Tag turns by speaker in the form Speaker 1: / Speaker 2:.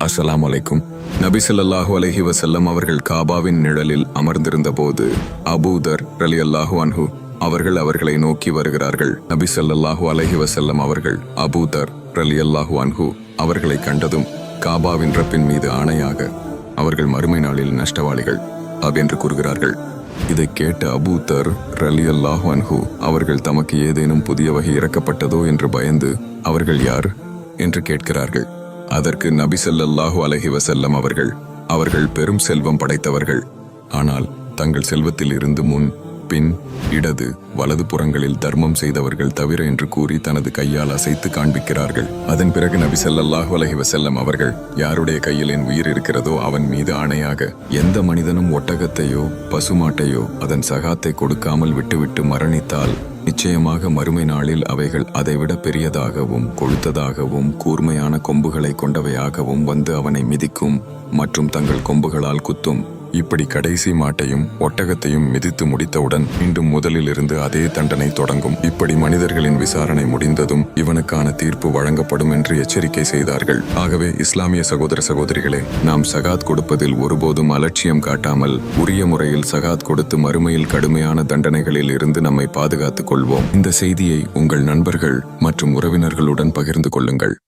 Speaker 1: அஸ்லாம் அலைக்கும் நபி சொல்லாஹு அலஹி வசல்லம் அவர்கள் காபாவின் நிழலில் அமர்ந்திருந்த போது அபூதர் அலி அல்லாஹு அன்ஹு அவர்கள் அவர்களை நோக்கி வருகிறார்கள். நபி சொல்லாஹு அலஹி வசல்லம் அவர்கள் அபூதர் ரலி அல்லாஹு அன்ஹு அவர்களை கண்டதும் காபாவின் ரப்பின் மீது ஆணையாக அவர்கள் மறுமை நாளில் நஷ்டவாளிகள் என்று கூறுகிறார்கள். இதை கேட்ட அபூதர் ரலி அல்லாஹ் அன்ஹு அவர்கள் தமக்கு ஏதேனும் புதிய வகை இறக்கப்பட்டதோ என்று பயந்து அவர்கள் யார்? என்று கேட்கிறார்கள். அதற்கு நபி ஸல்லல்லாஹு அலைஹி வஸல்லம் அவர்கள் அவர்கள் பெரும் செல்வம் படைத்தவர்கள். ஆனால் தங்கள் செல்வத்தில் இருந்து முன் பின் இடது வலது புறங்களில் தர்மம் செய்தவர்கள் தவிர என்று கூறி தனது கையால் அசைத்து காண்பிக்கிறார்கள். அதன் பிறகு நபி சல்லாஹு அலஹி வசல்லம் அவர்கள் யாருடைய கையில் என் உயிர் இருக்கிறதோ அவன் மீது ஆணையாக எந்த மனிதனும் ஒட்டகத்தையோ பசுமாட்டையோ அதன் சகாத்தை கொடுக்காமல் விட்டுவிட்டு மரணித்தால் நிச்சயமாக மறுமை நாளில் அவைகள் அதைவிட பெரியதாகவும் கொழுத்ததாகவும் கூர்மையான கொம்புகளை கொண்டவையாகவும் வந்து அவனை மிதிக்கும் மற்றும் தங்கள் கொம்புகளால் குத்தும். இப்படி கடைசி மாட்டையும் ஒட்டகத்தையும் மிதித்து முடித்தவுடன் மீண்டும் முதலிலிருந்து அதே தண்டனை தொடங்கும். இப்படி மனிதர்களின் விசாரணை முடிந்ததும் இவனுக்கான தீர்ப்பு வழங்கப்படும் என்று எச்சரிக்கை செய்தார்கள். ஆகவே இஸ்லாமிய சகோதர சகோதரிகளே நாம் சகாத் கொடுப்பதில் ஒருபோதும் அலட்சியம் காட்டாமல் உரிய முறையில் சகாத் கொடுத்து மறுமையில் கடுமையான தண்டனைகளில் இருந்து நம்மை பாதுகாத்துக் கொள்வோம். இந்த செய்தியை உங்கள் நண்பர்கள் மற்றும் உறவினர்களுடன் பகிர்ந்து கொள்ளுங்கள்.